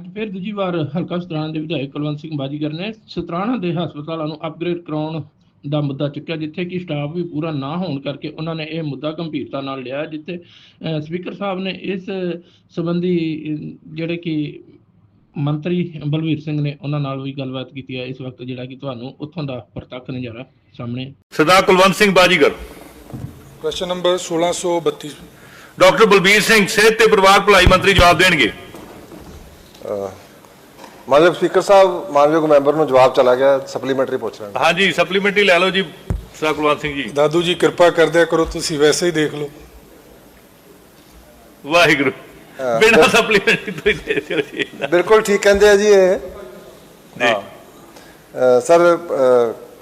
ਅੱਜ ਫਿਰ ਦੂਜੀ ਵਾਰ ਹਲਕਾ ਸਤਰਾਣਾ ਦੇ ਵਿਧਾਇਕ ਕੁਲਵੰਤ ਸਿੰਘ ਬਾਜੀਗਰ ਨੇ ਸਤਰਾਣਾ ਦੇ ਹਸਪਤਾਲਾਂ ਨੂੰ ਅਪਗ੍ਰੇਡ ਕਰਾਉਣ ਦਾ ਮੁੱਦਾ ਚੁੱਕਿਆ ਜਿੱਥੇ ਕਿ ਸਟਾਫ ਵੀ ਪੂਰਾ ਨਾ ਹੋਣ ਕਰਕੇ ਉਹਨਾਂ ਨੇ ਇਹ ਮੁੱਦਾ ਗੰਭੀਰਤਾ ਨਾਲ ਲਿਆ ਜਿੱਥੇ ਸਪੀਕਰ ਸਾਹਿਬ ਨੇ ਇਸ ਸੰਬੰਧੀ ਜਿਹੜੇ ਕਿ ਮੰਤਰੀ ਬਲਵੀਰ ਸਿੰਘ ਨੇ ਉਹਨਾਂ ਨਾਲ ਵੀ ਗੱਲਬਾਤ ਕੀਤੀ ਹੈ ਇਸ ਵਕਤ ਜਿਹੜਾ ਕਿ ਤੁਹਾਨੂੰ ਉੱਥੋਂ ਦਾ ਪ੍ਰਤੱਖ ਨਜ਼ਾਰਾ ਸਾਹਮਣੇ Sardar Kulwant Singh Bajigar. Question number 1632 doctor Balbir Singh ਸਿਹਤ ਤੇ ਪਰਿਵਾਰ ਭਲਾਈ ਮੰਤਰੀ ਜਵਾਬ ਦੇਣਗੇ। ਮਾਨਯੋਗ ਸਪੀਕਰ ਸਾਹਿਬ ਮਾਨਯੋਗ ਮੈਂਬਰ ਨੂੰ ਜਵਾਬ ਚਲਾ ਗਿਆ ਸਪਲੀਮੈਂਟਰੀ ਪੁੱਛ ਰਹੇ ਹਾਂਜੀ ਸਪਲੀਮੈਂਟਰੀ ਲੈ ਲਓ ਜੀ ਸਰਦਾਰ ਕੁਲਵੰਤ ਸਿੰਘ ਜੀ। ਦਾਦੂ ਜੀ ਕਿਰਪਾ ਕਰਦਿਆ ਕਰੋ ਤੁਸੀਂ ਵੈਸੇ ਹੀ ਦੇਖ ਲਓ। ਵਾਹਿਗੁਰੂ। ਬਿਨਾਂ ਸਪਲੀਮੈਂਟਰੀ ਤੋਂ ਹੀ ਦੇ ਦਿਓ ਜੀ। ਬਿਲਕੁਲ ਠੀਕ ਕਹਿੰਦੇ ਆ ਜੀ ਇਹ। ਜੀ। ਸਰ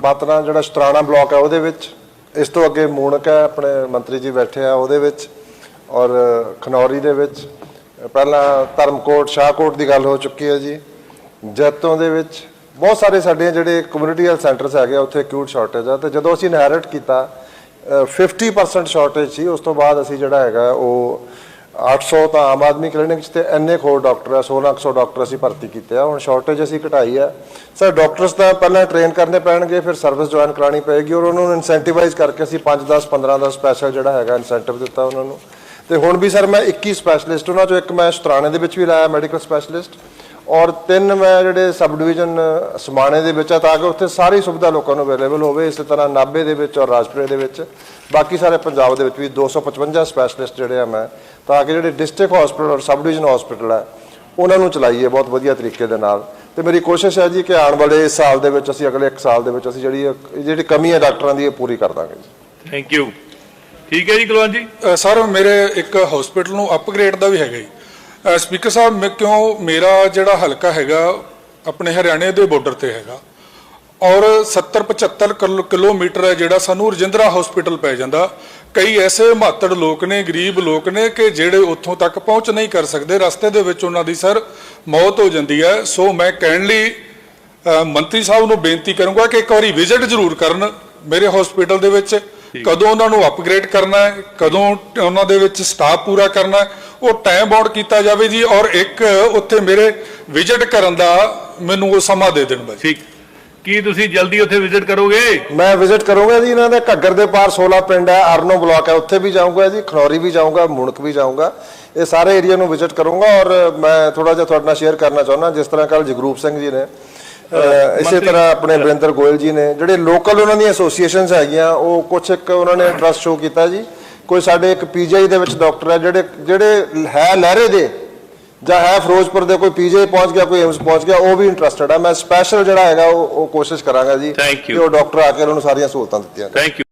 ਬਾਤਨਾ ਜਿਹੜਾ ਸ਼ਤਰਾਣਾ ਬਲਾਕ ਹੈ ਉਹਦੇ ਵਿੱਚ ਇਸ ਤੋਂ ਅੱਗੇ ਮੂਣਕ ਹੈ ਆਪਣੇ ਮੰਤਰੀ ਜੀ ਬੈਠੇ ਆ ਉਹਦੇ ਵਿੱਚ ਔਰ ਖਨੌਰੀ ਦੇ ਵਿੱਚ ਪਹਿਲਾਂ ਧਰਮਕੋਟ ਸ਼ਾਹਕੋਟ ਦੀ ਗੱਲ ਹੋ ਚੁੱਕੀ ਹੈ ਜੀ। ਜੈਤੋਂ ਦੇ ਵਿੱਚ ਬਹੁਤ ਸਾਰੇ ਸਾਡੇ ਜਿਹੜੇ ਕਮਿਊਨਿਟੀ ਹੈਲਥ ਸੈਂਟਰਸ ਹੈਗੇ ਆ, ਉੱਥੇ ਅਕਿਊਟ ਸ਼ਾਰਟੇਜ ਆ। ਤੇ ਜਦੋਂ ਅਸੀਂ ਇਨਹੈਰਿਟ ਕੀਤਾ ਅ, 50% ਸ਼ਾਰਟੇਜ ਸੀ ਉਸ ਤੋਂ ਬਾਅਦ ਅਸੀਂ ਜਿਹੜਾ ਹੈਗਾ ਉਹ 800 ਤਾਂ ਆਮ ਆਦਮੀ ਕਲੀਨਿਕ 'ਚ ਤੇ ਇੰਨੇ ਹੋਰ ਡਾਕਟਰ ਆ 1600 ਡਾਕਟਰ ਅਸੀਂ ਭਰਤੀ ਕੀਤੇ ਆ। ਹੁਣ ਸ਼ਾਰਟੇਜ ਅਸੀਂ ਘਟਾਈ ਆ। ਸਰ ਡਾਕਟਰਸ ਤਾਂ ਪਹਿਲਾਂ ਟ੍ਰੇਨ ਕਰਨੇ ਪੈਣਗੇ ਫਿਰ ਸਰਵਿਸ ਜੁਆਇਨ ਕਰਾਣੀ ਪਏਗੀ ਔਰ ਉਹਨਾਂ ਨੂੰ ਇਨਸੈਂਟੀਵਾਈਜ਼ ਕਰਕੇ ਅਸੀਂ 5 10 15 ਦਾ ਸਪੈਸ਼ਲ ਜਿਹੜਾ ਹੈਗਾ ਇਨਸੈਂਟਿਵ ਦਿੱਤਾ ਉਹਨਾਂ ਨੂੰ। ਤੇ ਹੁਣ ਵੀ ਸਰ ਮੈਂ 21 ਸਪੈਸ਼ਲਿਸਟ ਉਹਨਾਂ ਚੋਂ ਇੱਕ ਮੈਂ ਸ਼ਤਰਾਣੇ ਦੇ ਵਿੱਚ ਵੀ ਲਾਇਆ ਮੈਡੀਕਲ ਸਪੈਸ਼ਲਿਸਟ ਔਰ ਤਿੰਨ ਮੈਂ ਜਿਹੜੇ ਸਬ ਡਿਵੀਜ਼ਨ ਸਮਾਣੇ ਦੇ ਵਿੱਚ ਆ, ਤਾਂ ਕਿ ਉੱਥੇ ਸਾਰੀ ਸੁਵਿਧਾ ਲੋਕਾਂ ਨੂੰ ਅਵੇਲੇਬਲ ਹੋਵੇ, ਇਸੇ ਤਰ੍ਹਾਂ ਨਾਭੇ ਦੇ ਵਿੱਚ ਔਰ ਰਾਜਪੁਰੇ ਦੇ ਵਿੱਚ। ਬਾਕੀ ਸਾਰੇ ਪੰਜਾਬ ਦੇ ਵਿੱਚ ਵੀ 255 ਸਪੈਸ਼ਲਿਸਟ ਜਿਹੜੇ ਆ ਮੈਂ, ਤਾਂ ਕਿ ਜਿਹੜੇ ਡਿਸਟ੍ਰਿਕਟ ਹਸਪੀਟਲ ਔਰ ਸਬ ਡਿਵੀਜ਼ਨ ਹਸਪੀਟਲ ਹੈ ਉਹਨਾਂ ਨੂੰ ਚਲਾਈਏ ਬਹੁਤ ਵਧੀਆ ਤਰੀਕੇ ਦੇ ਨਾਲ। ਤੇ ਮੇਰੀ ਕੋਸ਼ਿਸ਼ ਹੈ ਜੀ ਕਿ ਆਉਣ ਵਾਲੇ ਇਸ ਸਾਲ ਦੇ ਵਿੱਚ, ਅਸੀਂ ਅਗਲੇ 1 ਸਾਲ ਦੇ ਵਿੱਚ ਅਸੀਂ ਜਿਹੜੀ ਇਹ- ਜਿਹੜੀ ਕਮੀ ਹੈ ਡਾਕਟਰਾਂ ਦੀ, ਇਹ ਪੂਰੀ ਕਰ ਦਾਂਗੇ ਜੀ। ਥੈਂਕ ਯੂ ਠੀਕ ਹੈ ਜੀ ਕੁਲਵੰਤ ਜੀ? ਸਰ, ਮੇਰੇ ਇੱਕ ਹਸਪੀਟਲ ਨੂੰ ਅਪਗ੍ਰੇਡ ਦਾ ਵੀ ਹੈਗਾ ਜੀ। ਸਪੀਕਰ ਸਾਹਿਬ, ਮੈਂ ਕਿਉਂ ਮੇਰਾ ਜਿਹੜਾ ਹਲਕਾ ਹੈਗਾ, ਆਪਣੇ ਹਰਿਆਣੇ ਦੇ ਬਾਰਡਰ ਤੇ ਹੈਗਾ। ਔਰ 70 75 ਕਿਲੋ- ਕਿਲੋਮੀਟਰ ਹੈ ਜਿਹੜਾ ਸਾਨੂੰ ਰਜਿੰਦਰਾ ਹਸਪੀਟਲ ਪੈ ਜਾਂਦਾ। ਕਈ ਐਸੇ ਮਾਤੜ ਲੋਕ ਨੇ, ਗਰੀਬ ਲੋਕ ਨੇ ਕਿ ਜਿਹੜੇ ਉੱਥੋਂ ਤੱਕ ਪਹੁੰਚ ਨਹੀਂ ਕਰ ਸਕਦੇ। ਰਸਤੇ ਦੇ ਵਿੱਚ ਉਹਨਾਂ ਦੀ, ਸਰ, ਮੌਤ ਹੋ ਜਾਂਦੀ ਹੈ। ਸੋ ਮੈਂ ਕਹਿਣ ਲਈ ਮੰਤਰੀ ਸਾਹਿਬ ਨੂੰ ਬੇਨਤੀ ਕਰੂੰਗਾ ਕਿ ਇੱਕ ਵਾਰੀ ਵਿਜ਼ਿਟ ਜ਼ਰੂਰ ਕਰਨ ਮੇਰੇ ਹਸਪੀਟਲ ਦੇ ਵਿੱਚ। ਕਦੋਂ ਉਹਨਾਂ ਨੂੰ ਅਪਗ੍ਰੇਡ ਕਰਨਾ ਹੈ ਕਦੋਂ ਉਹਨਾਂ ਦੇ ਵਿੱਚ ਸਟਾਫ ਪੂਰਾ ਕਰਨਾ ਹੈ ਉਹ ਟਾਈਮ ਬਾਉਂਡ ਕੀਤਾ ਜਾਵੇ ਜੀ ਔਰ ਇੱਕ ਉੱਥੇ ਮੇਰੇ ਵਿਜ਼ਿਟ ਕਰਨ ਦਾ ਮੈਨੂੰ ਉਹ ਸਮਾਂ ਦੇ ਦੇਣ ਬਸ ਠੀਕ। ਕੀ ਤੁਸੀਂ ਜਲਦੀ ਉੱਥੇ ਵਿਜ਼ਿਟ ਕਰੋਗੇ? ਮੈਂ ਵਿਜ਼ਿਟ ਕਰੂੰਗਾ ਜੀ ਇਹਨਾਂ ਦੇ ਘੱਗਰ ਦੇ ਪਾਰ 16 ਪਿੰਡ ਹੈ ਅਰਨੋ ਬਲਾਕ ਹੈ ਉੱਥੇ ਵੀ ਜਾਊਂਗਾ ਜੀ ਖਨੌਰੀ ਵੀ ਜਾਊਂਗਾ ਮੁਣਕ ਵੀ ਜਾਊਂਗਾ। ਇਹ ਸਾਰੇ ਏਰੀਆ ਨੂੰ ਵਿਜ਼ਿਟ ਕਰੂੰਗਾ ਔਰ ਮੈਂ ਥੋੜਾ ਜਿਹਾ ਤੁਹਾਡੇ ਨਾਲ ਸ਼ੇਅਰ ਕਰਨਾ ਚਾਹੁੰਦਾ ਜਿਸ ਤਰ੍ਹਾਂ ਕੱਲ ਜਗਰੂਪ ਸਿੰਘ ਜੀ ਨੇ ਇਸੇ ਤਰ੍ਹਾਂ ਆਪਣੇ ਵਰਿੰਦਰ ਗੋਇਲ ਜੀ ਨੇ ਜਿਹੜੇ ਲੋਕਲ ਉਹਨਾਂ ਦੀਆਂ ਐਸੋਸੀਏਸ਼ਨਸ ਹੈਗੀਆਂ ਉਹ ਕੁਝ ਇੱਕ ਉਹਨਾਂ ਨੇ ਇੰਟਰਸਟ ਸ਼ੋ ਕੀਤਾ ਜੀ ਕੋਈ ਸਾਡੇ ਇੱਕ ਪੀਜੀਆਈ ਦੇ ਵਿੱਚ ਡਾਕਟਰ ਹੈ ਜਿਹੜੇ ਜਿਹੜੇ ਹੈ ਲਹਿਰੇ ਦੇ ਜਾਂ ਹੈ ਫਿਰੋਜ਼ਪੁਰ ਦੇ ਕੋਈ ਪੀਜੀਆਈ ਪਹੁੰਚ ਗਿਆ ਕੋਈ ਏਮਸ ਪਹੁੰਚ ਗਿਆ ਉਹ ਵੀ ਇੰਟਰਸਟਡ ਹੈ ਮੈਂ ਸਪੈਸ਼ਲ ਜਿਹੜਾ ਹੈਗਾ ਉਹ ਕੋਸ਼ਿਸ਼ ਕਰਾਂਗਾ ਜੀ. ਕਿ ਉਹ ਡਾਕਟਰ ਆ ਕੇ ਉਹਨਾਂ ਨੂੰ ਸਾਰੀਆਂ ਸਹੂਲਤਾਂ ਦਿੱਤੀਆਂ। Thank you